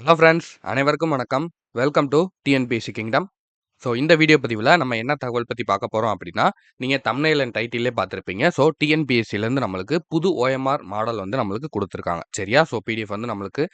Hello friends அனைவருக்கும் வணக்கம். Welcome to TNPSC kingdom so இந்த வீடியோ பதிவில் நம்ம என்ன தகவல் பற்றி பார்க்க போகிறோம் அப்படின்னா நீங்கள் தமிழ்நெல் அண்ட் டைட்டிலே பார்த்துருப்பீங்க. ஸோ டிஎன்பிஎஸ்சிலேருந்து நம்மளுக்கு புது ஓஎம்ஆர் மாடல் வந்து நம்மளுக்கு கொடுத்துருக்காங்க. சரியா? ஸோ பிடிஎஃப் வந்து நம்மளுக்கு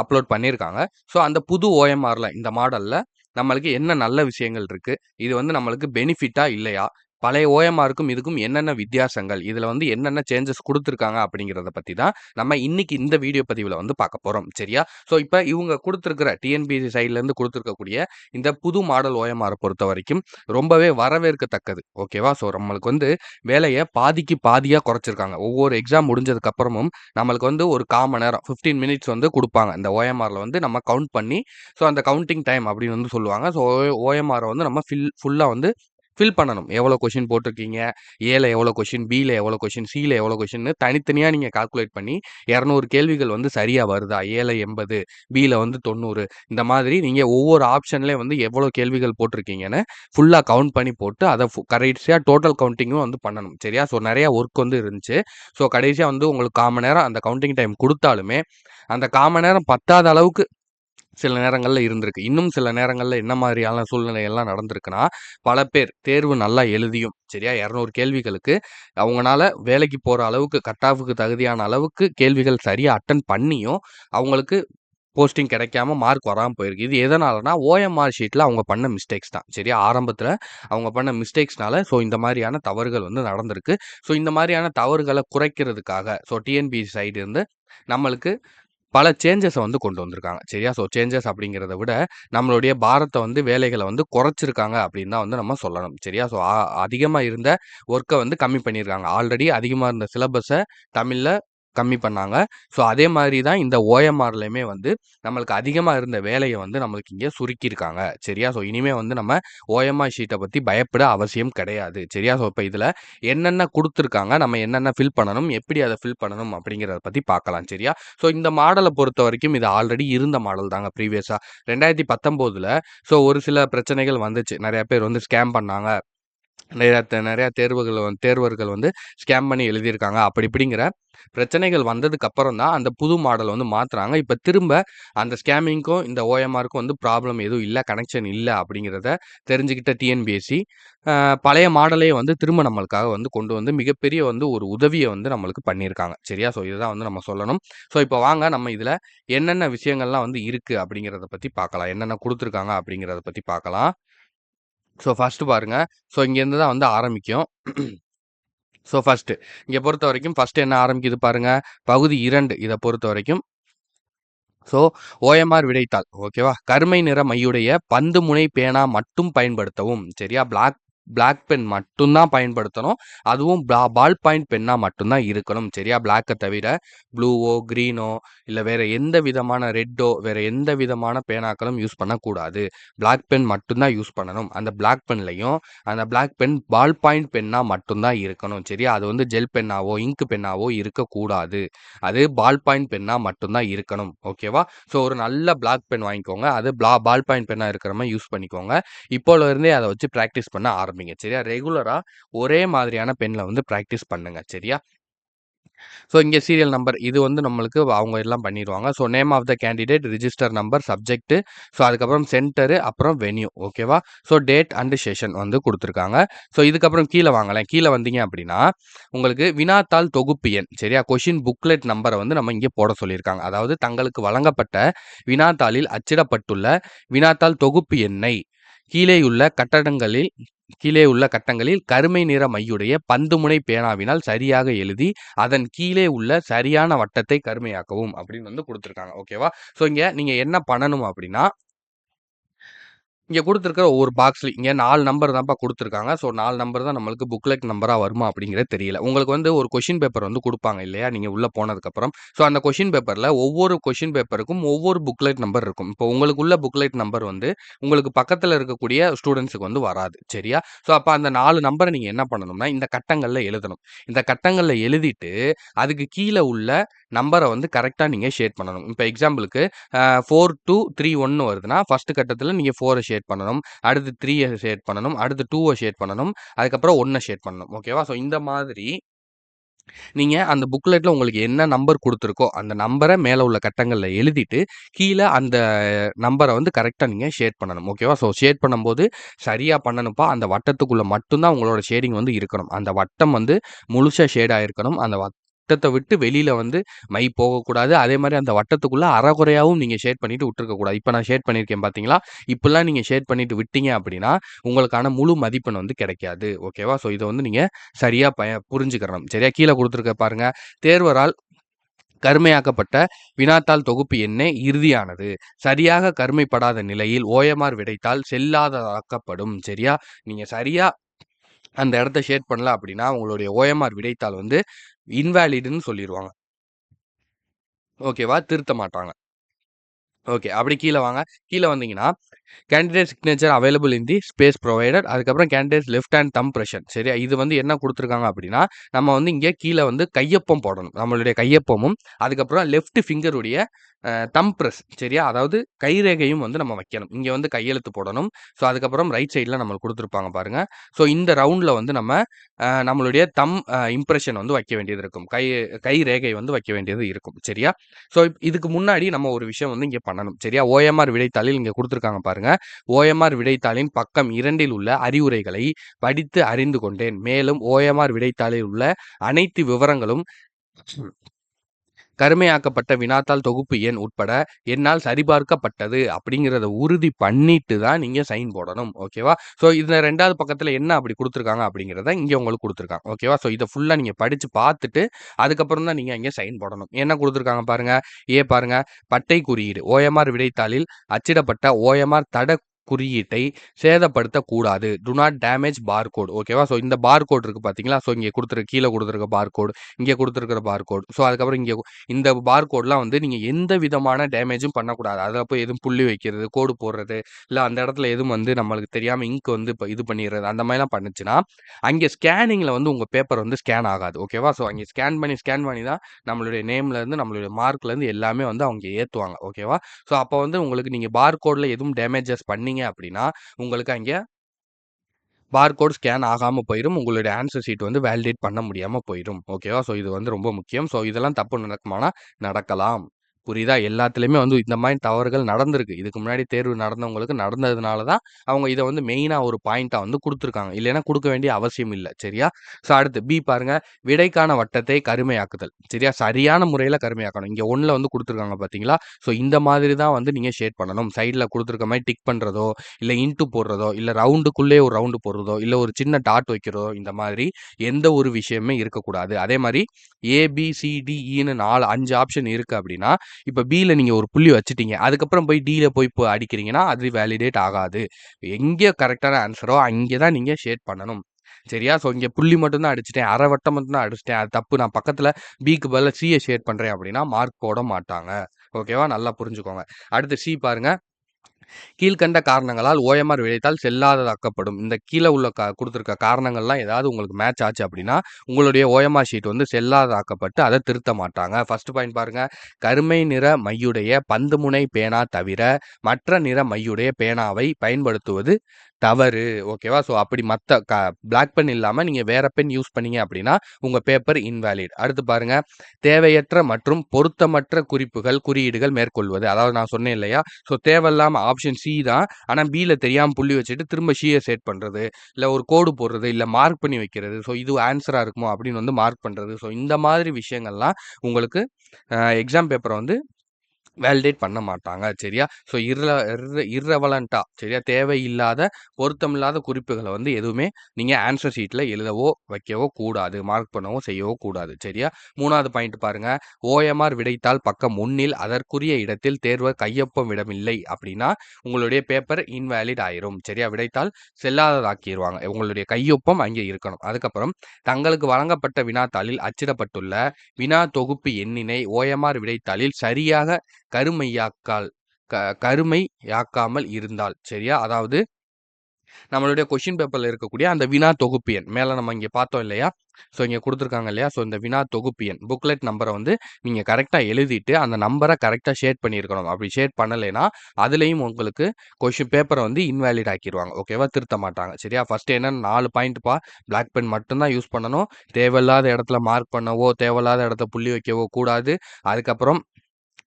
அப்லோட் பண்ணியிருக்காங்க. ஸோ அந்த புது ஓஎம்ஆரில் இந்த மாடலில் நம்மளுக்கு என்ன நல்ல விஷயங்கள் இருக்குது இது வந்து நம்மளுக்கு பெனிஃபிட்டா இல்லையா? பழைய ஓஎம்ஆருக்கும் இதுக்கும் என்னென்ன வித்தியாசங்கள் இதில் வந்து என்னென்ன சேஞ்சஸ் கொடுத்துருக்காங்க அப்படிங்கிறத பற்றி தான் நம்ம இன்னைக்கு இந்த வீடியோ பதிவில் வந்து பார்க்க போகிறோம் சரியா? ஸோ இப்போ இவங்க கொடுத்துருக்கிற டிஎன்பிசி சைட்லேருந்து கொடுத்துருக்கக்கூடிய இந்த புது மாடல் ஓஎம்ஆரை பொறுத்த வரைக்கும் ரொம்பவே வரவேற்கத்தக்கது. ஓகேவா ஸோ நம்மளுக்கு வந்து வேலையை பாதிக்கு பாதியாக குறைச்சிருக்காங்க. ஒவ்வொரு எக்ஸாம் முடிஞ்சதுக்கப்புறமும் நம்மளுக்கு வந்து ஒரு காமன் நேரம் ஃபிஃப்டீன் மினிட்ஸ் வந்து கொடுப்பாங்க. இந்த ஓஎம்ஆரில் வந்து நம்ம கவுண்ட் பண்ணி ஸோ அந்த கவுண்டிங் டைம் அப்படின்னு வந்து சொல்லுவாங்க. ஸோ ஓஎம்ஆரை வந்து நம்ம ஃபில் ஃபுல்லாக வந்து ஃபில் பண்ணணும். எவ்வளோ கொஷின் போட்டிருக்கீங்க? ஏல எவ்வளோ கொஷின் பியில் எவ்வளோ கொஷின் சியில் எவ்வளோ கொஷின்னு தனித்தனியாக நீங்கள் கால்குலேட் பண்ணி இரநூறு கேள்விகள் வந்து சரியாக வருதா? ஏல எண்பது பியில் வந்து தொண்ணூறு இந்த மாதிரி நீங்கள் ஒவ்வொரு ஆப்ஷன்லேயும் வந்து எவ்வளோ கேள்விகள் போட்டிருக்கீங்கன்னு ஃபுல்லாக கவுண்ட் பண்ணி போட்டு அதை கடைசியாக டோட்டல் கவுண்டிங்கும் வந்து பண்ணணும். சரியா? ஸோ நிறையா ஒர்க் வந்து இருந்துச்சு. ஸோ கடைசியாக வந்து உங்களுக்கு காமன் நேரம் அந்த கவுண்டிங் டைம் கொடுத்தாலுமே அந்த காமன் நேரம் பத்தாத அளவுக்கு சில நேரங்களில் இருந்திருக்கு. இன்னும் சில நேரங்களில் என்ன மாதிரியான சூழ்நிலையெல்லாம் நடந்திருக்குன்னா பல பேர் தேர்வு நல்லா எழுதியும் சரியா? இரநூறு கேள்விகளுக்கு அவங்களால வேலைக்கு போகிற அளவுக்கு கட் ஆஃபுக்கு தகுதியான அளவுக்கு கேள்விகள் சரியாக அட்டன் பண்ணியும் அவங்களுக்கு போஸ்டிங் கிடைக்காம மார்க் வராமல் போயிருக்கு. இது எதனாலனா ஓஎம்ஆர் ஷீட்டில் அவங்க பண்ண மிஸ்டேக்ஸ் தான் சரியா? ஆரம்பத்தில் அவங்க பண்ண மிஸ்டேக்ஸ்னால ஸோ இந்த மாதிரியான தவறுகள் வந்து நடந்திருக்கு. ஸோ இந்த மாதிரியான தவறுகளை குறைக்கிறதுக்காக ஸோ டிஎன்பிசி சைடு இருந்து நம்மளுக்கு பல சேஞ்சஸை வந்து கொண்டு வந்திருக்காங்க. சரியா? ஸோ சேஞ்சஸ் அப்படிங்கிறத விட நம்மளுடைய பாரத்தை வந்து வேலைகளை வந்து குறைச்சிருக்காங்க அப்படின்னு தான் வந்து நம்ம சொல்லணும். சரியா? ஸோ அதிகமாக இருந்த ஒர்க்கை வந்து கம்மி பண்ணியிருக்காங்க. ஆல்ரெடி அதிகமாக இருந்த சிலபஸை தமிழில் கம்மி பண்ணாங்க. ஸோ அதே மாதிரி தான் இந்த ஓஎம்ஆர்லையுமே வந்து நம்மளுக்கு அதிகமாக இருந்த வேலையை வந்து நம்மளுக்கு இங்கே சுருக்கியிருக்காங்க. சரியா? ஸோ இனிமேல் வந்து நம்ம ஓஎம்ஆர் ஷீட்டை பற்றி பயப்பட அவசியம் கிடையாது. சரியா? ஸோ இப்போ இதில் என்னென்ன கொடுத்துருக்காங்க நம்ம என்னென்ன ஃபில் பண்ணணும் எப்படி அதை ஃபில் பண்ணணும் அப்படிங்கிறத பற்றி பார்க்கலாம். சரியா? ஸோ இந்த மாடலை பொறுத்த வரைக்கும் இது ஆல்ரெடி இருந்த மாடல் தாங்க ப்ரீவியஸாக ரெண்டாயிரத்தி பத்தொம்போதில் ஸோ ஒரு சில பிரச்சனைகள் வந்துச்சு. நிறையா பேர் வந்து ஸ்கேம் பண்ணாங்க. நிறையா நிறையா தேர்வுகள் தேர்வர்கள் வந்து ஸ்கேம் பண்ணி எழுதியிருக்காங்க. அப்படி இப்படிங்கிற பிரச்சனைகள் வந்ததுக்கு அப்புறம் தான் அந்த புது மாடல் வந்து மாற்றுறாங்க இப்போ திரும்ப அந்த ஸ்கேமிங்க்கும் இந்த ஓஎம்ஆருக்கும் வந்து ப்ராப்ளம் எதுவும் இல்லை கனெக்ஷன் இல்லை அப்படிங்கிறத தெரிஞ்சுக்கிட்ட டிஎன்பிஎஸ்சி பழைய மாடலே வந்து திரும்ப நம்மளுக்காக வந்து கொண்டு வந்து மிகப்பெரிய வந்து ஒரு உதவியை வந்து நம்மளுக்கு பண்ணியிருக்காங்க. சரியா? ஸோ இதுதான் வந்து நம்ம சொல்லணும். ஸோ இப்போ வாங்க நம்ம இதில் என்னென்ன விஷயங்கள்லாம் வந்து இருக்குது அப்படிங்கிறத பற்றி பார்க்கலாம். என்னென்ன கொடுத்துருக்காங்க அப்படிங்கிறத பற்றி பார்க்கலாம். ஸோ ஃபஸ்ட்டு பாருங்கள் ஸோ இங்கேருந்து தான் வந்து ஆரம்பிக்கும். ஸோ ஃபஸ்ட்டு இங்கே பொறுத்த வரைக்கும் ஃபஸ்ட்டு என்ன ஆரம்பிக்குது பாருங்கள் பகுதி இரண்டு இதை பொறுத்த வரைக்கும். ஸோ ஓஎம்ஆர் விடைத்தாள். ஓகேவா கருமை நிற மையுடைய பந்து முனை பேனா மட்டும் பயன்படுத்தவும். சரியா? பிளாக் பிளாக் பென் மட்டும்தான் பயன்படுத்தணும். அதுவும் பால் பாயிண்ட் பென்னாக மட்டும்தான் இருக்கணும். சரியா? பிளாக்கை தவிர ப்ளூவோ க்ரீனோ இல்லை வேறு எந்த விதமான ரெட்டோ வேறு எந்த விதமான பேனாக்களும் யூஸ் பண்ணக்கூடாது. பிளாக் பென் மட்டும்தான் யூஸ் பண்ணணும். அந்த பிளாக் பென்லையும் அந்த பிளாக் பென் பால் பாயிண்ட் பென்னாக மட்டும்தான் இருக்கணும். சரியா? அது வந்து ஜெல் பென்னாவோ இங்க் பென்னாவோ இருக்கக்கூடாது. அது பால் பாயிண்ட் பென்னாக மட்டும்தான் இருக்கணும். ஓகேவா ஸோ ஒரு நல்ல பிளாக் பென் வாங்கிக்கோங்க. அது பிளா பால் பாயிண்ட் பென்னாக இருக்கிற மாதிரி யூஸ் பண்ணிக்கோங்க. இப்போலேருந்தே அதை வச்சு ப்ராக்டிஸ் பண்ண ஆரம்பிக்கும் ஆரம்பிங்க சரியா? ரெகுலராக ஒரே மாதிரியான பெண்ணில் வந்து ப்ராக்டிஸ் பண்ணுங்க சரியா? ஸோ இங்கே சீரியல் நம்பர் இது வந்து நம்மளுக்கு அவங்க எல்லாம் பண்ணிடுவாங்க so name of the candidate register number subject so அதுக்கப்புறம் சென்டரு அப்புறம் வென்யூ ஓகேவா? ஸோ டேட் அண்டு செஷன் வந்து கொடுத்துருக்காங்க. ஸோ இதுக்கப்புறம் கீழே வாங்கலாம் கீழே வந்தீங்க அப்படின்னா உங்களுக்கு வினாத்தாள் தொகுப்பு எண் சரியா? கொஷின் புக்லெட் நம்பரை வந்து நம்ம இங்கே போட சொல்லியிருக்காங்க. அதாவது தங்களுக்கு வழங்கப்பட்ட வினாத்தாளில் அச்சிடப்பட்டுள்ள வினாத்தாள் தொகுப்பு எண்ணை கீழேயுள்ள கட்டடங்களில் கீழே உள்ள கட்டங்களில் கருமை நிற மையுடைய பந்துமுனை பேனாவினால் சரியாக எழுதி அதன் கீழே உள்ள சரியான வட்டத்தை கருமையாக்கவும் அப்படின்னு வந்து கொடுத்துருக்காங்க. ஓகேவா? ஸோ இங்கே நீங்கள் என்ன பண்ணணும் அப்படின்னா இங்கே கொடுத்துருக்கிற ஒவ்வொரு பாக்ஸ்லையும் இங்கே நாலு நம்பர் தான்ப்பா கொடுத்துருக்காங்க. ஸோ நாலு நம்பர் தான் நம்மளுக்கு புக்லெட் நம்பராக வருமா அப்படிங்கிறது தெரியல. உங்களுக்கு வந்து ஒரு கொஷின் பேப்பர் வந்து கொடுப்பாங்க இல்லையா? நீங்கள் உள்ளே போனதுக்கப்புறம். ஸோ அந்த கொஷின் பேப்பரில் ஒவ்வொரு கொஷின் பேப்பருக்கும் ஒவ்வொரு புக்லெட் நம்பர் இருக்கும். இப்போ உங்களுக்கு உள்ள புக்லெட் நம்பர் வந்து உங்களுக்கு பக்கத்தில் இருக்கக்கூடிய ஸ்டூடெண்ட்ஸுக்கு வந்து வராது. சரியா? ஸோ அப்போ அந்த நாலு நம்பரை நீங்கள் என்ன பண்ணணும்னா இந்த கட்டங்களில் எழுதணும். இந்த கட்டங்களில் எழுதிட்டு அதுக்கு கீழே உள்ள நம்பரை வந்து கரெக்டாக நீங்கள் ஷேட் பண்ணணும் இப்போ எக்ஸாம்பிளுக்கு ஃபோர் டூ த்ரீ ஒன்று வருதுன்னா ஃபஸ்ட்டு கட்டத்தில் நீங்கள் ஃபோரை ஷேட் பண்ணணும் அடுத்து த்ரீயை ஷேட் பண்ணணும் அடுத்து டூவை ஷேட் பண்ணணும் அதுக்கப்புறம் ஒன்றை ஷேட் பண்ணணும் ஓகேவா ஸோ இந்த மாதிரி நீங்கள் அந்த புக்லெட்டில் உங்களுக்கு என்ன நம்பர் கொடுத்துருக்கோ அந்த நம்பரை மேலே உள்ள கட்டங்களில் எழுதிட்டு, கீழே அந்த நம்பரை வந்து கரெக்டாக நீங்கள் ஷேட் பண்ணணும். ஓகேவா? ஸோ ஷேட் பண்ணும்போது சரியாக பண்ணணும்ப்பா. அந்த வட்டத்துக்குள்ளே மட்டும்தான் உங்களோட ஷேடிங் வந்து இருக்கணும். அந்த வட்டம் வந்து முழுசாக ஷேட் இருக்கணும் அந்த வட்டத்தை விட்டு வெளியில வந்து மை போகக்கூடாது. அதே மாதிரி அந்த வட்டத்துக்குள்ள அறகுறையாகவும் நீங்க ஷேட் பண்ணிட்டு விட்டுருக்கக்கூடாது இப்போ நான் ஷேட் பண்ணியிருக்கேன் பார்த்தீங்களா? இப்படிலாம் நீங்க ஷேட் பண்ணிட்டு விட்டீங்க அப்படின்னா, உங்களுக்கான முழு மதிப்பெண் வந்து கிடைக்காது. ஓகேவா? ஸோ இதை வந்து நீங்க சரியா பய புரிஞ்சுக்கிறணும். சரியா? கீழே கொடுத்துருக்க பாருங்க. தேர்வரால் கருமையாக்கப்பட்ட வினாத்தாள் தொகுப்பு எண்ணே இறுதியானது. சரியாக கருமைப்படாத நிலையில் ஓஎம்ஆர் விடைத்தால் செல்லாததாக்கப்படும். சரியா? நீங்கள் சரியாக அந்த இடத்த ஷேட் பண்ணல அப்படின்னா, உங்களுடைய ஓஎம்ஆர் விடைத்தாள் வந்து இன்வாலிட்ன்னு சொல்லிடுவாங்க ஓகேவா? திருத்த மாட்டாங்க. ஓகே. அப்படி கீழே வாங்க. கீழே வந்தீங்கன்னா, candidate signature available in the space provider அதுக்கப்புறம் candidate left hand thumb pressure. சரியா? இது வந்து என்ன கொடுத்துருக்காங்க அப்படின்னா, நம்ம வந்து இங்கே கீழே வந்து கையொப்பம் போடணும். நம்மளுடைய கையொப்பமும், அதுக்கப்புறம் லெஃப்ட் ஃபிங்கருடைய தம் ப்ரெஸ் சரியா? அதாவது கைரேகையும் வந்து நம்ம வைக்கணும். இங்கே வந்து கையெழுத்து போடணும். ஸோ அதுக்கப்புறம் ரைட் சைடில் நம்மளுக்கு கொடுத்துருப்பாங்க பாருங்கள் ஸோ இந்த ரவுண்டில் வந்து நம்ம நம்மளுடைய தம் இம்ப்ரெஷன் வந்து வைக்க வேண்டியது இருக்கும். கை கை ரேகை வந்து வைக்க வேண்டியது இருக்கும். சரியா? ஸோ இதுக்கு முன்னாடி நம்ம ஒரு விஷயம் வந்து இங்கே பண்ணணும். சரியா? ஓஎம்ஆர் விடைத்தாளில் கொடுத்துருக்காங்க பாருங்கள் பாருங்க. ஓஎம்ஆர் விடைத்தாளின் பக்கம் இரண்டில் உள்ள அறிவுரைகளை படித்து அறிந்து கொண்டேன். மேலும் ஓஎம்ஆர் விடைத்தாளில் உள்ள அனைத்து விவரங்களும் கருமையாக்கப்பட்ட வினாத்தாள் தொகுப்பு எண் உட்பட என்னால் சரிபார்க்கப்பட்டது அப்படிங்கிறத உறுதி பண்ணிட்டு தான் நீங்கள் சைன் போடணும். ஓகேவா? ஸோ இந்த ரெண்டாவது பக்கத்தில் என்ன அப்படி கொடுத்துருக்காங்க அப்படிங்கிறத இங்கே உங்களுக்கு கொடுத்துருக்காங்க ஓகேவா? ஸோ இதை ஃபுல்லாக நீங்கள் படித்து பார்த்துட்டு, அதுக்கப்புறம் தான் நீங்கள் இங்கே சைன் போடணும். என்ன கொடுத்துருக்காங்க பாருங்கள் ஏ பாருங்கள் பட்டை குறியீடு. ஓஎம்ஆர் விடைத்தாளில் அச்சிடப்பட்ட ஓஎம்ஆர் தட குறியீட்டை சேதப்படுத்தக்கூடாது டு நாட் டேமேஜ் பார்கோட். ஓகேவா? ஸோ இந்த பார்கோட் இருக்குது பார்த்தீங்களா? ஸோ இங்க கொடுத்துருக்க கீழ குடுத்துருக்க பார்கோட், இங்க பார் பார்கோட். ஸோ அதுக்கப்புறம் இங்கே இந்த பார்கோட்லாம் வந்து நீங்கள் எந்த விதமான டேமேஜும் பண்ணக்கூடாது. அதில் போய் எதுவும் புள்ளி வைக்கிறது, கோடு போடுறது, இல்லை அந்த இடத்துல எதுவும் வந்து நம்மளுக்கு தெரியாமல் இங்க் வந்து இப்போ இது பண்ணிடுறது அந்த மாதிரிலாம் பண்ணுச்சுன்னா, அங்கே ஸ்கேனிங்கில் வந்து உங்கள் பேப்பர் வந்து ஸ்கேன் ஆகாது. ஓகேவா? ஸோ அங்கே ஸ்கேன் பண்ணி, ஸ்கேன் பண்ணி தான் நம்மளுடைய நேம்லேருந்து நம்மளுடைய மார்க்லேருந்து எல்லாமே வந்து அவங்க ஏற்றுவாங்க ஓகேவா? ஸோ அப்போ வந்து உங்களுக்கு நீங்கள் பார்கோட்ல எதுவும் டேமேஜஸ் பண்ணி பண்ணீங்க அப்படின்னா, உங்களுக்கு அங்க பார்கோட் ஸ்கேன் ஆகாமல் போயிரும். உங்களுடைய ஆன்சர் ஷீட் வந்து வேலிடேட் பண்ண முடியாமல் போயிடும் ஓகேவா? ஸோ இது வந்து ரொம்ப முக்கியம். ஸோ இதெல்லாம் தப்பு நடக்குமானா? நடக்கலாம். புரியுதா? எல்லாத்துலேயுமே வந்து இந்த மாதிரி தவறுகள் நடந்திருக்கு. இதுக்கு முன்னாடி தேர்வு நடந்தவங்களுக்கு நடந்ததுனால தான், அவங்க இதை வந்து மெயினாக ஒரு பாயிண்ட்டாக வந்து கொடுத்துருக்காங்க இல்லைன்னா கொடுக்க வேண்டிய அவசியம் இல்லை சரியா? ஸோ அடுத்து பி பாருங்க. விடைக்கான வட்டத்தை கருமையாக்குதல். சரியா? சரியான முறையில் கருமையாக்கணும். இங்கே ஒன்றில் வந்து கொடுத்துருக்காங்க பார்த்தீங்களா? ஸோ இந்த மாதிரி தான் வந்து நீங்கள் ஷேட் பண்ணணும். சைடில் கொடுத்துருக்க மாதிரி டிக் பண்ணுறதோ இல்லை இன்ட்டு போடுறதோ, இல்லை ரவுண்டுக்குள்ளேயே ஒரு ரவுண்டு போடுறதோ, இல்லை ஒரு சின்ன டாட் வைக்கிறதோ, இந்த மாதிரி எந்த ஒரு விஷயமுமே இருக்கக்கூடாது. அதே மாதிரி ஏபிசிடிஇன்னு e நாலு அஞ்சு ஆப்ஷன் இருக்குது அப்படின்னா, இப்போ பியில் நீங்கள் ஒரு புள்ளி வச்சுட்டீங்க. அதுக்கப்புறம் போய் டியில் போய் இப்போ அடிக்கிறீங்கன்னா, அது வேலிடேட் ஆகாது. எங்கே கரெக்டான ஆன்சரோ அங்கே தான் நீங்கள் ஷேட் பண்ணணும். சரியா? ஸோ இங்கே புள்ளி மட்டும் தான் அடிச்சுட்டேன். அரை வட்டம் மட்டும் தான் அடிச்சுட்டேன். அது தப்பு. நான் பக்கத்தில் பிக்கு பதில் சியை ஷேட் பண்ணுறேன் அப்படின்னா, மார்க் போட மாட்டாங்க. ஓகேவா? நல்லா புரிஞ்சுக்கோங்க. அடுத்து சி பாருங்க. கீழ்க்கண்ட காரணங்களால் ஓஎம்ஆர் விளைத்தால் செல்லாததாக்கப்படும். இந்த கீழே உள்ள க கொடுத்துருக்க காரணங்கள்லாம் ஏதாவது உங்களுக்கு மேட்ச் ஆச்சு அப்படின்னா, உங்களுடைய ஓஎம்ஆர் ஷீட் வந்து செல்லாததாக்கப்பட்டு அதை திருத்த மாட்டாங்க. ஃபர்ஸ்ட் பாயிண்ட் பாருங்க. கருமை நிற மையுடைய பந்துமுனை பேனா தவிர, மற்ற நிற மையுடைய பேனாவை பயன்படுத்துவது தவறு. ஓகேவா? ஸோ அப்படி மற்ற க பிளாக் பென் இல்லாமல் நீங்கள் வேற பென் யூஸ் பண்ணீங்க அப்படின்னா, உங்கள் பேப்பர் இன்வேலிட் அடுத்து பாருங்க. தேவையற்ற மற்றும் பொருத்தமற்ற குறிப்புகள், குறியீடுகள் மேற்கொள்வது. அதாவது நான் சொன்னேன் இல்லையா? ஸோ தேவையில்லாமல் ஆப்ஷன் சி தான். ஆனால் பியில் தெரியாமல் புள்ளி வச்சுட்டு திரும்ப சிய செட் பண்ணுறது இல்லை ஒரு கோடு போடுறது, இல்லை மார்க் பண்ணி வைக்கிறது. ஸோ இது ஆன்சராக இருக்குமோ அப்படின்னு வந்து மார்க் பண்ணுறது ஸோ இந்த மாதிரி விஷயங்கள்லாம் உங்களுக்கு எக்ஸாம் பேப்பரை வந்து வேலிடேட் பண்ண மாட்டாங்க. சரியா? ஸோ இர்ர இர்ர இர்ரெவலன்ட்டா சரியா? தேவையில்லாத, பொருத்தமில்லாத குறிப்புகளை வந்து எதுவுமே நீங்கள் ஆன்சர் ஷீட்டில் எழுதவோ, வைக்கவோ கூடாது. மார்க் பண்ணவோ, செய்யவோ கூடாது. சரியா? மூணாவது பாயிண்ட் பாருங்க. ஓஎம்ஆர் விடைத்தாள் பக்கம் ஒன்னில் அதற்குரிய இடத்தில் தேர்வர் கையொப்பம் விடமில்லை அப்படின்னா, உங்களுடைய பேப்பர் இன்வேலிட் ஆயிரும். சரியா? விடைத்தாள் செல்லாததாக்கிருவாங்க. உங்களுடைய கையொப்பம் அங்கே இருக்கணும். அதுக்கப்புறம் தங்களுக்கு வழங்கப்பட்ட வினாத்தாளில் அச்சிடப்பட்டுள்ள வினா தொகுப்பு எண்ணினை ஓஎம்ஆர் விடைத்தாளில் சரியாக கருமையாக்கால் க கருமையாக்காமல் இருந்தால் சரியா? அதாவது நம்மளுடைய கொஷின் பேப்பர்ல இருக்கக்கூடிய அந்த வினா தொகுப்பு எண் மேல நம்ம இங்க பார்த்தோம் இல்லையா? ஸோ இங்க கொடுத்துருக்காங்க இல்லையா? ஸோ இந்த வினா தொகுப்பு எண் புக்லெட் நம்பரை வந்து நீங்க கரெக்டாக எழுதிட்டு, அந்த நம்பரை கரெக்டாக ஷேட் பண்ணியிருக்கணும். அப்படி ஷேட் பண்ணலைன்னா, அதுலயும் உங்களுக்கு கொஷின் பேப்பரை வந்து இன்வேலிட் ஆக்கிடுவாங்க ஓகேவா? திருத்த மாட்டாங்க. சரியா? ஃபர்ஸ்ட் என்னன்னா 4 பாயிண்ட்ப்பா. பிளாக் பென் மட்டும் தான் யூஸ் பண்ணணும். தேவையில்லாத இடத்துல மார்க் பண்ணவோ, தேவையில்லாத இடத்த புள்ளி வைக்கவோ கூடாது. அதுக்கப்புறம்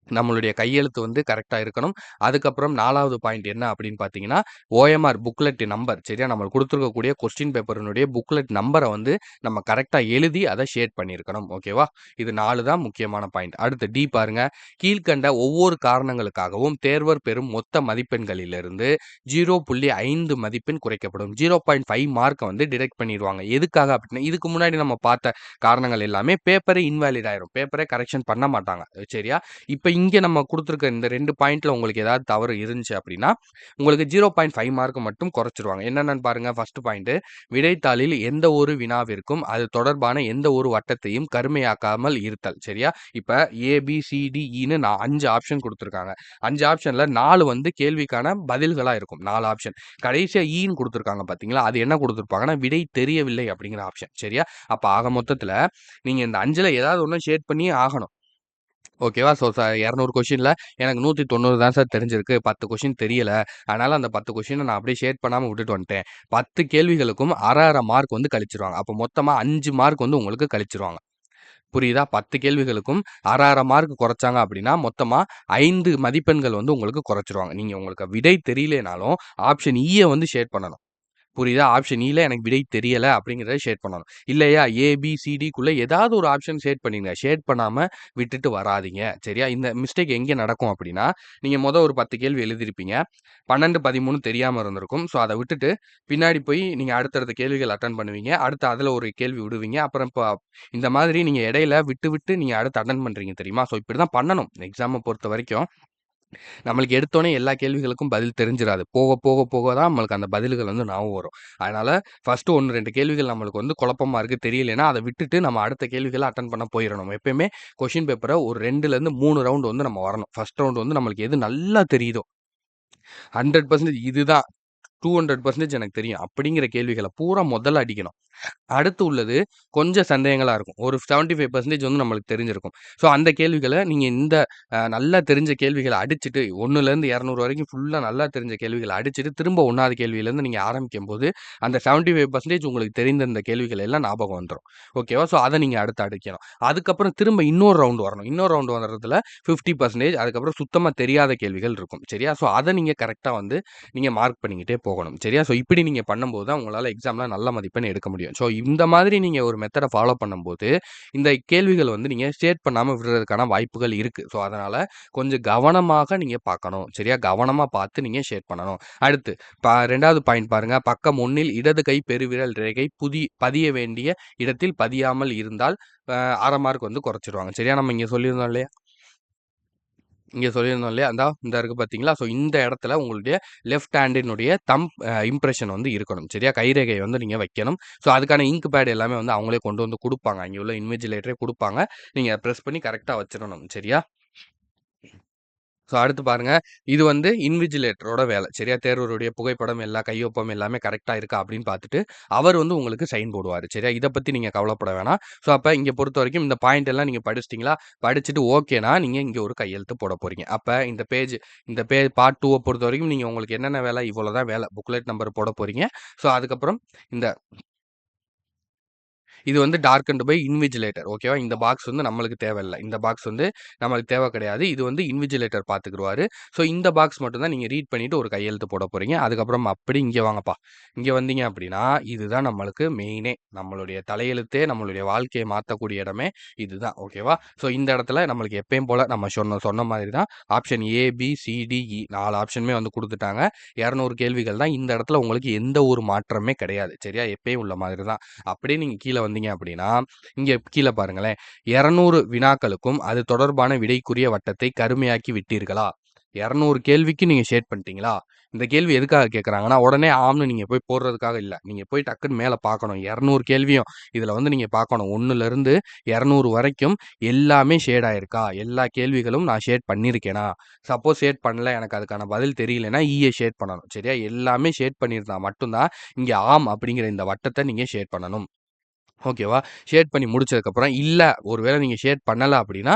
நம்மளுடைய கையெழுத்து வந்து கரெக்டாக இருக்கணும். அதுக்கப்புறம் நாலாவது பாயிண்ட் என்ன அப்படின்னு பார்த்தீங்கன்னா, ஓஎம்ஆர் புக்லெட் நம்பர் சரியா? நம்ம கொடுத்துருக்கக்கூடிய கொஸ்டின் பேப்பரினுடைய புக்லெட் நம்பரை வந்து நம்ம கரெக்டாக எழுதி அதை ஷேட் பண்ணியிருக்கணும். ஓகேவா? இது நாலு தான் முக்கியமான பாயிண்ட். அடுத்து டி பாருங்க. கீழ்க்கண்ட ஒவ்வொரு காரணங்களுக்காகவும் தேர்வர் பெறும் மொத்த மதிப்பெண்களிலிருந்து 0.5 மதிப்பெண் குறைக்கப்படும். ஜீரோ பாய்ண்ட் ஃபைவ் மார்க்கை வந்து டிடெக்ட் பண்ணிடுவாங்க எதுக்காக அப்படின்னா, இதுக்கு முன்னாடி நம்ம பார்த்த காரணங்கள் எல்லாமே பேப்பரே இன்வேலிட் ஆயிரும். பேப்பரே கரெக்ஷன் பண்ண மாட்டாங்க. சரியா? இப்போ இங்கே நம்ம கொடுத்துருக்க இந்த ரெண்டு பாயிண்ட்ல உங்களுக்கு ஏதாவது தவறு இருந்துச்சு அப்படின்னா, உங்களுக்கு 0.5 மார்க் மட்டும் குறைச்சிருவாங்க. என்னென்னன்னு பாருங்க. ஃபர்ஸ்ட் பாயிண்ட் விடைத்தாளில் எந்த ஒரு வினாவிற்கும் அது தொடர்பான எந்த ஒரு வட்டத்தையும் கருமையாக்காமல் இருத்தல். சரியா? இப்போ ஏபிசிடிஇன்னு e நான் அஞ்சு ஆப்ஷன் கொடுத்துருக்காங்க அஞ்சு ஆப்ஷன்ல நாலு வந்து கேள்விக்கான பதில்களா இருக்கும். நாலு ஆப்ஷன். கடைசியா e ஈன்னு கொடுத்துருக்காங்க பார்த்தீங்களா? அது என்ன கொடுத்துருப்பாங்கன்னா விடை தெரியவில்லை அப்படிங்கிற ஆப்ஷன். சரியா? அப்ப ஆக மொத்தத்துல நீங்க இந்த அஞ்சில் ஏதாவது ஒன்று ஷேட் பண்ணியே ஆகணும். ஓகேவா? ஸோ சார் இரநூறு கொஷினில் எனக்கு 190 தான் சார் தெரிஞ்சிருக்கு. பத்து கொஷின் தெரியல. அதனால் அந்த பத்து கொஷினை நான் அப்படியே ஷேட் பண்ணாமல் விட்டுட்டு வந்துட்டேன். 10 கேள்விகளுக்கும் அரை அரை மார்க் வந்து கழிச்சிருவாங்க. அப்போ மொத்தமாக அஞ்சு மார்க் வந்து உங்களுக்கு கழிச்சிருவாங்க. புரியுதா? 10 கேள்விகளுக்கும் அரை அரை மார்க் குறைச்சாங்க அப்படின்னா, மொத்தமாக ஐந்து மதிப்பெண்கள் வந்து உங்களுக்கு குறைச்சிருவாங்க. நீங்கள் உங்களுக்கு விடை தெரியலனாலும் ஆப்ஷன் e ஈய வந்து ஷேட் பண்ணணும். புரியுதா? ஆப்ஷன் இல e எனக்கு விடை தெரியல அப்படிங்கிறத ஷேர் பண்ணணும். இல்லையா? ஏபிசிடிக்குள்ளே ஏதாவது ஒரு ஆப்ஷன் ஷேட் பண்ணிங்க ஷேட் பண்ணாம விட்டுட்டு வராதீங்க. சரியா? இந்த மிஸ்டேக் எங்க நடக்கும் அப்படின்னா, நீங்க மொதல் ஒரு 10 கேள்வி எழுதியிருப்பீங்க. 12, 13 தெரியாம இருந்திருக்கும். ஸோ அதை விட்டுட்டு பின்னாடி போய் நீங்க அடுத்தடுத்த கேள்விகள் அட்டன் பண்ணுவீங்க. அடுத்து அதுல ஒரு கேள்வி விடுவீங்க. அப்புறம் இப்போ இந்த மாதிரி நீங்க இடையில விட்டு விட்டு நீங்க அடுத்து அட்டன் பண்றீங்க தெரியுமா? ஸோ இப்படிதான் பண்ணணும். எக்ஸாமை பொறுத்த வரைக்கும் நம்மளுக்கு எடுத்தோடனே எல்லா கேள்விகளுக்கும் பதில் தெரிஞ்சிடாது போக போக போக தான் நம்மளுக்கு அந்த பதில்கள் வந்து ஞாபகம் வரும். அதனால ஃபர்ஸ்ட் 1, 2 கேள்விகள் நம்மளுக்கு வந்து குழப்பமாக இருக்குது தெரியலைன்னா அதை விட்டுட்டு நம்ம அடுத்த கேள்விகளை அட்டன் பண்ண போயிடணும் எப்பயுமே கொஸ்டின் பேப்பரை ஒரு ரெண்டுலேருந்து மூணு ரவுண்டு வந்து நம்ம வரணும். ஃபர்ஸ்ட் ரவுண்டு வந்து நம்மளுக்கு எது நல்லா தெரியுதோ 100% இதுதான் 200% எனக்கு தெரியும். அப்படிங்கிற கேள்விகளை பூரா முதல்ல அடிக்கணும். அடுத்து உள்ளது கொஞ்சம் சந்தேகங்களாக இருக்கும். ஒரு 75% வந்து நம்மளுக்கு தெரிஞ்சிருக்கும். ஸோ அந்த கேள்விகளை நீங்கள் இந்த நல்லா தெரிஞ்ச கேள்விகளை அடிச்சுட்டு 1லருந்து 200 வரைக்கும் ஃபுல்லாக நல்லா தெரிஞ்ச கேள்விகளை அடிச்சுட்டு, திரும்ப 1வது கேள்வியிலருந்து நீங்க ஆரம்பிக்கும்போது, அந்த 75% உங்களுக்கு தெரிந்த இந்த கேள்விகள் எல்லாம் ஞாபகம் வந்துடும் ஓகேவா? ஸோ அதை நீங்கள் அடுத்து அடிக்கணும். அதுக்கப்புறம் திரும்ப இன்னொரு ரவுண்டு வரணும். இன்னொரு ரவுண்ட் வர்றதுல 50% அதுக்கப்புறம் சுத்தமாக தெரியாத கேள்விகள் இருக்கும். சரியா? ஸோ அதை நீங்கள் கரெக்டாக வந்து நீங்கள் மார்க் பண்ணிக்கிட்டே போகணும். சரியா? ஸோ இப்படி நீங்கள் பண்ணும்போது தான் உங்களால் எக்ஸாமில் நல்ல மதிப்பெண் எடுக்க முடியும். ஸோ இந்த மாதிரி நீங்கள் ஒரு மெத்தடை ஃபாலோ பண்ணும்போது, இந்த கேள்விகள் வந்து நீங்கள் ஷேட் பண்ணாமல் விடுறதுக்கான வாய்ப்புகள் இருக்குது ஸோ அதனால் கொஞ்சம் கவனமாக நீங்கள் பார்க்கணும். சரியா? கவனமாக பார்த்து நீங்கள் ஷேட் பண்ணணும். அடுத்து பா ரெண்டாவது பாயிண்ட் பாருங்கள் பக்கம் ஒன்றில் இடது கை பெருவிரல் ரேகை புதி பதிய வேண்டிய இடத்தில் பதியாமல் இருந்தால் அரை மார்க் வந்து குறைச்சிருவாங்க. சரியா? நம்ம இங்கே சொல்லியிருந்தோம் இல்லையா? இங்கே சொல்லியிருந்தோம் இல்லையா? அந்த இந்த இருக்கு பார்த்தீங்களா? ஸோ இந்த இடத்துல உங்களுடைய லெஃப்ட் ஹேண்டினுடைய தம் இம்ப்ரெஷன் வந்து இருக்கணும். சரியா? கைரேகை வந்து நீங்கள் வைக்கணும். ஸோ அதுக்கான இங்க் பேட் எல்லாமே வந்து அவங்களே கொண்டு வந்து கொடுப்பாங்க அங்கே உள்ள இன்விஜிலேட்டரே கொடுப்பாங்க நீங்கள் ப்ரெஸ் பண்ணி கரெக்டாக வச்சிடணும் சரியா? ஸோ அடுத்து பாருங்க. இது வந்து இன்விஜிலேட்டரோட வேலை. சரியா? தேர்வருடைய புகைப்படம், எல்லா கையொப்பம் எல்லாமே கரெக்டாக இருக்கா அப்படின்னு பார்த்துட்டு, அவர் வந்து உங்களுக்கு சைன் போடுவார் சரியா? இதை பற்றி நீங்கள் கவலைப்பட வேணாம். ஸோ அப்போ இங்கே பொறுத்த வரைக்கும் இந்த பாயிண்ட் எல்லாம் நீங்கள் படிச்சிட்டிங்களா படிச்சுட்டு ஓகேனா, நீங்கள் இங்கே ஒரு கையெழுத்து போட போகிறீங்க அப்போ இந்த பேஜ் இந்த பே பார்ட் டூவை பொறுத்த வரைக்கும் நீங்கள் உங்களுக்கு என்னென்ன வேலை? இவ்வளோ தான் வேலை. புக்லெட் நம்பர் போட போகிறீங்க ஸோ அதுக்கப்புறம் இந்த இது வந்து டார்க் அண்ட் பை இன்விஜிலேட்டர். ஓகேவா? இந்த பாக்ஸ் வந்து நம்மளுக்கு தேவையில்லை இந்த பாக்ஸ் வந்து நம்மளுக்கு தேவை கிடையாது. இது வந்து இன்விஜிலேட்டர் பார்த்துக்குருவாரு. ஸோ இந்த பாக்ஸ் மட்டும்தான் நீங்கள் ரீட் பண்ணிவிட்டு ஒரு கையெழுத்து போட போகிறீங்க அதுக்கப்புறம் அப்படி இங்கே வாங்கப்பா. இங்கே வந்தீங்க அப்படின்னா, இதுதான் நம்மளுக்கு மெயினே. நம்மளுடைய தலையெழுத்தே நம்மளுடைய வாழ்க்கையை மாற்றக்கூடிய இடமே இதுதான். ஓகேவா? ஸோ இந்த இடத்துல நம்மளுக்கு எப்பயும் போல் நம்ம சொன்ன சொன்ன மாதிரி தான் option A, B, C, D, E 4 ஆப்ஷனுமே வந்து கொடுத்துட்டாங்க இரநூறு கேள்விகள் தான். இந்த இடத்துல உங்களுக்கு எந்த ஒரு மாற்றமே கிடையாது. சரியா? எப்பயும் உள்ள மாதிரி தான். அப்படியே நீங்கள் கீழே வந்தீங்க அப்படின்னா, இங்கே கீழே பாருங்களேன். 200 வினாக்களுக்கும் அது தொடர்பான விடைக்குரிய வட்டத்தை கருமையாக்கி விட்டீர்களா? 200 கேள்விக்கு நீங்கள் ஷேட் பண்ணிட்டீங்களா? இந்த கேள்வி எதுக்காக கேட்குறாங்கன்னா, உடனே ஆம்னு நீங்கள் போய் போடுறதுக்காக இல்லை நீங்கள் போய் டக்குன்னு மேலே பார்க்கணும். 200 கேள்வியும் இதில் வந்து நீங்கள் பார்க்கணும். 1லிருந்து 200 வரைக்கும் எல்லாமே ஷேட் ஆயிருக்கா? எல்லா கேள்விகளும் நான் ஷேட் பண்ணியிருக்கேனா? சப்போஸ் ஷேட் பண்ணல எனக்கு அதுக்கான பதில் தெரியலன்னா, ஈய ஷேட் பண்ணணும். சரியா? எல்லாமே ஷேட் பண்ணியிருந்தா மட்டும்தான் இங்கே ஆம் அப்படிங்கிற இந்த வட்டத்தை நீங்கள் ஷேட் பண்ணணும். ஓகேவா? ஷேட் பண்ணி முடிச்சதுக்கப்புறம், இல்லை ஒரு வேளை நீங்கள் ஷேட் பண்ணலை அப்படின்னா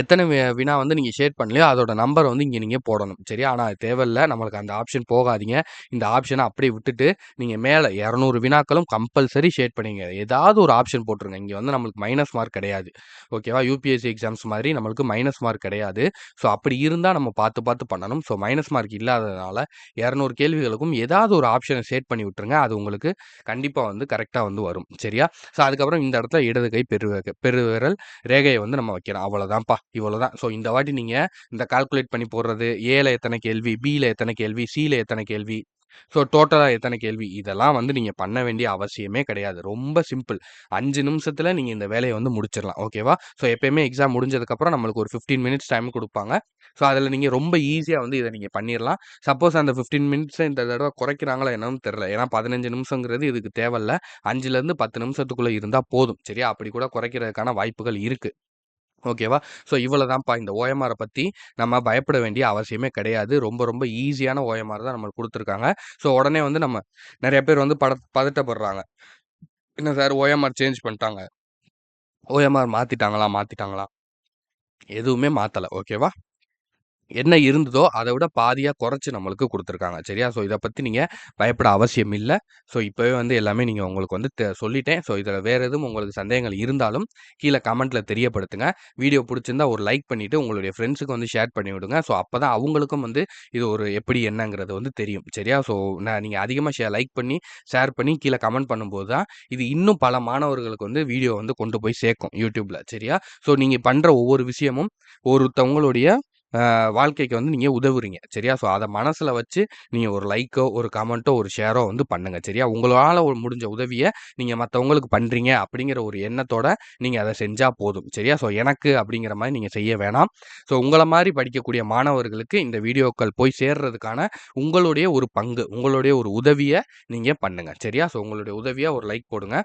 எத்தனை வி வினா வந்து நீங்கள் ஷேட் பண்ணலையோ, அதோட நம்பர் வந்து இங்கே நீங்கள் போடணும். சரியா? ஆனால் அது தேவையில்ல. நம்மளுக்கு அந்த ஆப்ஷன் போகாதீங்க. இந்த ஆப்ஷனை அப்படியே விட்டுட்டு, நீங்கள் மேலே இரநூறு வினாக்களும் கம்பல்சரி ஷேட் பண்ணிங்க ஏதாவது ஒரு ஆப்ஷன் போட்டுருங்க. இங்கே வந்து நம்மளுக்கு மைனஸ் மார்க் கிடையாது. ஓகேவா? யூபிஎஸ்சி எக்ஸாம்ஸ் மாதிரி நம்மளுக்கு மைனஸ் மார்க் கிடையாது. ஸோ அப்படி இருந்தால் நம்ம பார்த்து பார்த்து பண்ணணும். ஸோ மைனஸ் மார்க் இல்லாததுனால 200 கேள்விகளுக்கும் ஏதாவது ஒரு ஆப்ஷனை ஷேட் பண்ணி விட்டுருங்க. அது உங்களுக்கு கண்டிப்பாக வந்து கரெக்டாக வந்து வரும். சரியா? ஸோ அதுக்கப்புறம் இந்த இடத்துல இடது கை பெரு பெருவிரல் ரேகையை வந்து நம்ம வைக்கிறோம். அவ்வளோதான்ப்பா. இவ்வளோதான். ஸோ இந்த வாட்டி நீங்கள் இந்த கால்குலேட் பண்ணி போடுறது, ஏல எத்தனை கேள்வி, பியில் எத்தனை கேள்வி, சியில் எத்தனை கேள்வி, ஸோ டோட்டலாக எத்தனை கேள்வி, இதெல்லாம் வந்து நீங்கள் பண்ண வேண்டிய அவசியமே கிடையாது. ரொம்ப சிம்பிள். அஞ்சு நிமிஷத்தில் நீங்கள் இந்த வேலையை வந்து முடிச்சிடலாம். ஓகேவா? ஸோ எப்பயுமே எக்ஸாம் முடிஞ்சதுக்கப்புறம் நம்மளுக்கு ஒரு 15 மினிட்ஸ் டைம் கொடுப்பாங்க ஸோ அதில் நீங்கள் ரொம்ப ஈஸியாக வந்து இதை நீங்கள் பண்ணிடலாம் சப்போஸ் அந்த ஃபிஃப்டீன் மினிட்ஸை இந்த தடவை குறைக்கிறாங்களா என்னன்னு தெரில ஏன்னா 15 நிமிஷங்கிறது இதுக்கு தேவையில்ல. அஞ்சுலேருந்து பத்து நிமிஷத்துக்குள்ளே இருந்தால் போதும். சரியா? அப்படி கூட குறைக்கிறதுக்கான வாய்ப்புகள் இருக்குது ஓகேவா? ஸோ இவ்வளதான்ப்பா இந்த ஓஎம்ஆரை பற்றி நம்ம பயப்பட வேண்டிய அவசியமே கிடையாது. ரொம்ப ரொம்ப ஈஸியான ஓஎம்ஆர் தான் நம்மளுக்கு கொடுத்துருக்காங்க ஸோ உடனே வந்து நம்ம நிறைய பேர் வந்து பட பதட்டப்படுறாங்க. என்ன சார் ஓஎம்ஆர் சேஞ்ச் பண்ணிட்டாங்க. ஓஎம்ஆர் மாற்றிட்டாங்களா மாற்றிட்டாங்களா எதுவுமே மாற்றலை ஓகேவா? என்ன இருந்ததோ, அதை விட பாதியாக குறைச்சி நம்மளுக்கு கொடுத்துருக்காங்க சரியா? ஸோ இதை பற்றி நீங்கள் பயப்பட அவசியம் இல்லை ஸோ இப்போவே வந்து எல்லாமே நீங்கள் உங்களுக்கு வந்து தெ சொல்லிட்டேன். ஸோ இதில் வேறு எதுவும் உங்களுக்கு சந்தேகங்கள் இருந்தாலும், கீழே கமெண்ட்டில் தெரியப்படுத்துங்க. வீடியோ பிடிச்சிருந்தா ஒரு லைக் பண்ணிவிட்டு உங்களுடைய ஃப்ரெண்ட்ஸுக்கு வந்து ஷேர் பண்ணி விடுங்க. ஸோ அப்பதான் அவங்களுக்கும் வந்து இது ஒரு எப்படி என்னங்கிறது வந்து தெரியும். சரியா? ஸோ நான் நீங்கள் அதிகமாக ஷே லைக் பண்ணி, ஷேர் பண்ணி கீழே கமெண்ட் பண்ணும்போது தான், இது இன்னும் பல மாணவர்களுக்கு வந்து வீடியோ வந்து கொண்டு போய் சேர்க்கும் யூடியூப்பில் சரியா? ஸோ நீங்கள் பண்ணுற ஒவ்வொரு விஷயமும் ஒருத்தவங்களுடைய வாழ்க்கைக்கு வந்து நீங்கள் உதவுறீங்க. சரியா? ஸோ அதை மனசில் வச்சு நீங்கள் ஒரு லைக்கோ, ஒரு கமெண்ட்டோ, ஒரு ஷேரோ வந்து பண்ணுங்கள் சரியா? உங்களால் முடிஞ்ச உதவியை நீங்கள் மற்றவங்களுக்கு பண்ணுறீங்க அப்படிங்கிற ஒரு எண்ணத்தோட நீங்கள் அதை செஞ்சால் போதும். சரியா? ஸோ எனக்கு அப்படிங்கிற மாதிரி நீங்கள் செய்ய வேணாம். ஸோ உங்களை மாதிரி படிக்கக்கூடிய மாணவர்களுக்கு இந்த வீடியோக்கள் போய் சேர்றதுக்கான உங்களுடைய ஒரு பங்கு, உங்களுடைய ஒரு உதவியை நீங்கள் பண்ணுங்கள் சரியா? ஸோ உங்களுடைய உதவியாக ஒரு லைக் போடுங்க.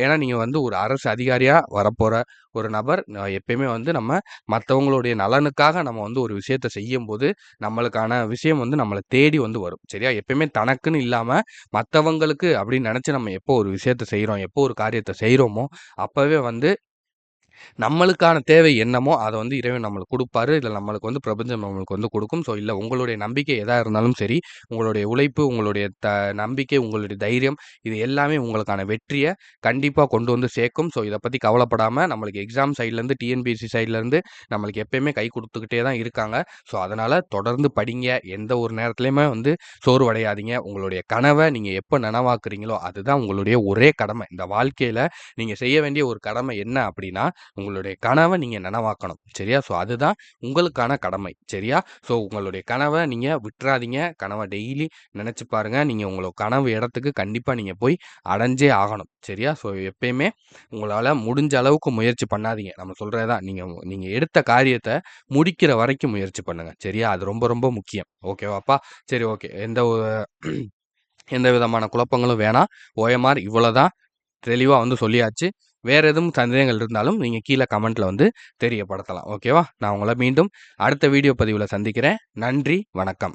ஏன்னா நீங்கள் வந்து ஒரு அரசு அதிகாரியாக வரப்போகிற ஒரு நபர். எப்பயுமே வந்து நம்ம மற்றவங்களுடைய நலனுக்காக நம்ம வந்து ஒரு விஷயத்த செய்யும்போது, நம்மளுக்கான விஷயம் வந்து நம்மளை தேடி வந்து வரும். சரியா? எப்பயுமே தனக்குன்னு இல்லாமல் மற்றவங்களுக்கு அப்படின்னு நினச்சி நம்ம எப்போ ஒரு விஷயத்த செய்கிறோம் எப்போ ஒரு காரியத்தை செய்கிறோமோ அப்போவே வந்து நம்மளுக்கான தேவை என்னமோ, அதை வந்து இறைவன் நம்மளுக்கு கொடுப்பாரு இல்லை நம்மளுக்கு வந்து பிரபஞ்சம் நம்மளுக்கு வந்து கொடுக்கும் ஸோ இல்லை உங்களுடைய நம்பிக்கை எதாக இருந்தாலும் சரி, உங்களுடைய உழைப்பு, உங்களுடைய த நம்பிக்கை, உங்களுடைய தைரியம், இது எல்லாமே உங்களுக்கான வெற்றியை கண்டிப்பாக கொண்டு வந்து சேர்க்கும். ஸோ இதை பற்றி கவலைப்படாமல் நம்மளுக்கு எக்ஸாம் சைட்லேருந்து டிஎன்பிஎஸ்சி சைட்லேருந்து நம்மளுக்கு எப்பயுமே கை கொடுத்துக்கிட்டே தான் இருக்காங்க. ஸோ அதனால் தொடர்ந்து படிங்க. எந்த ஒரு நேரத்துலையுமே வந்து சோர்வடையாதீங்க. உங்களுடைய கனவை நீங்கள் எப்போ நனவாக்குறீங்களோ, அதுதான் உங்களுடைய ஒரே கடமை. இந்த வாழ்க்கையில் நீங்கள் செய்ய வேண்டிய ஒரு கடமை என்ன அப்படின்னா, உங்களுடைய கனவை நீங்கள் நனவாக்கணும். சரியா? ஸோ அதுதான் உங்களுக்கான கடமை. சரியா? ஸோ உங்களுடைய கனவை நீங்கள் விட்டுறாதீங்க கனவை டெய்லி நினச்சி பாருங்கள் நீங்கள் உங்களோட கனவு இடத்துக்கு கண்டிப்பாக நீங்கள் போய் அடைஞ்சே ஆகணும். சரியா? ஸோ எப்பயுமே உங்களால் முடிஞ்ச அளவுக்கு முயற்சி பண்ணாதீங்க. நம்ம சொல்கிறதான் நீங்கள் நீங்கள் எடுத்த காரியத்தை முடிக்கிற வரைக்கும் முயற்சி பண்ணுங்கள் சரியா? அது ரொம்ப ரொம்ப முக்கியம். ஓகேவாப்பா? சரி ஓகே. எந்த எந்த விதமான குழப்பங்களும் வேணாம். ஓஎம்ஆர் இவ்வளோதான். தெளிவாக வந்து சொல்லியாச்சு. வேறு எதுவும் சந்தேகங்கள் இருந்தாலும் நீங்கள் கீழே கமெண்ட்டில் வந்து தெரியப்படுத்தலாம். ஓகேவா? நான் உங்களை மீண்டும் அடுத்த வீடியோ பதிவில் சந்திக்கிறேன். நன்றி, வணக்கம்.